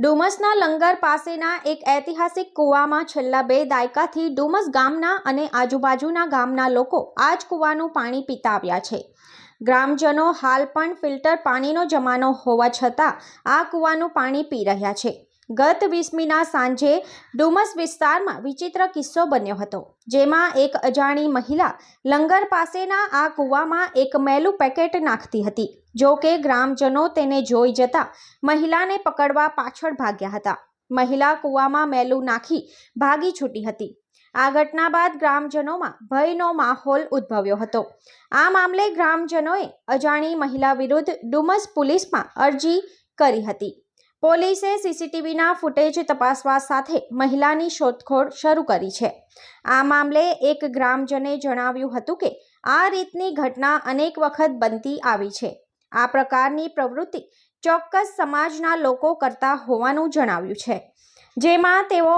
ડુમસના લંગર પાસેના એક ઐતિહાસિક કૂવામાં છેલ્લા બે દાયકાથી ડુમસ ગામના અને આજુબાજુના ગામના લોકો આ જ કૂવાનું પાણી પીતા આવ્યા છે. ગ્રામજનો હાલ પણ ફિલ્ટર પાણીનો જમાનો હોવા છતાં આ કૂવાનું પાણી પી રહ્યા છે. ગત વીસમીના સાંજે ડુમસ વિસ્તારમાં વિચિત્ર કિસ્સો બન્યો હતો, જેમાં એક અજાણી મહિલા લંગર પાસેના આ કૂવામાં એક મેલું પેકેટ નાખતી હતી, જો કે ગ્રામજનો તેને જોઈ જતા મહિલાને પકડવા પાછળ ભાગ્યા હતા. મહિલા કૂવામાં મેલું નાખી ભાગી છૂટી હતી. આ ઘટના બાદ ગ્રામજનોમાં ભયનો માહોલ ઉદ્ભવ્યો હતો. આ મામલે ગ્રામજનોએ અજાણી મહિલા વિરુદ્ધ ડુમસ પોલીસમાં અરજી કરી હતી. પોલીસે સીસીટીવીના ફૂટેજ તપાસવા સાથે મહિલાની શોધખોળ શરૂ કરી છે. આ મામલે એક ગ્રામજને જણાવ્યું હતું કે આ રીતની ઘટના અનેક વખત બનતી આવી છે. આ પ્રકારની પ્રવૃત્તિ ચોક્કસ સમાજના લોકો કરતા હોવાનું જણાવ્યું છે. જેમાં તેઓ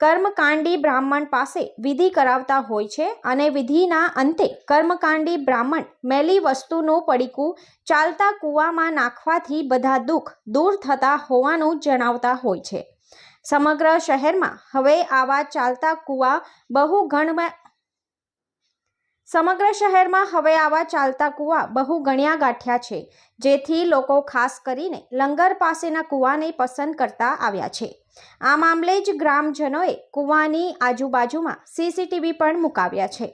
કર્મકાંડી બ્રાહ્મણ પાસે વિધિ કરાવતા હોય છે અને વિધિના અંતે કર્મકાંડી બ્રાહ્મણ મેલી વસ્તુનું પડીકું ચાલતા કૂવામાં નાખવાથી બધા દુઃખ દૂર થતા હોવાનું જણાવતા હોય છે. સમગ્ર શહેરમાં હવે આવા ચાલતા કૂવા બહુ ગણવા સમગ્ર શહેરમાં હવે આવા ચાલતા કૂવા બહુ ગણ્યા ગાંઠ્યા છે, જેથી લોકો ખાસ કરીને લંગર પાસેના કૂવાને પસંદ કરતા આવ્યા છે. આ મામલે જ ગ્રામજનોએ કૂવાની આજુબાજુમાં સીસીટીવી પણ મુકાવ્યા છે.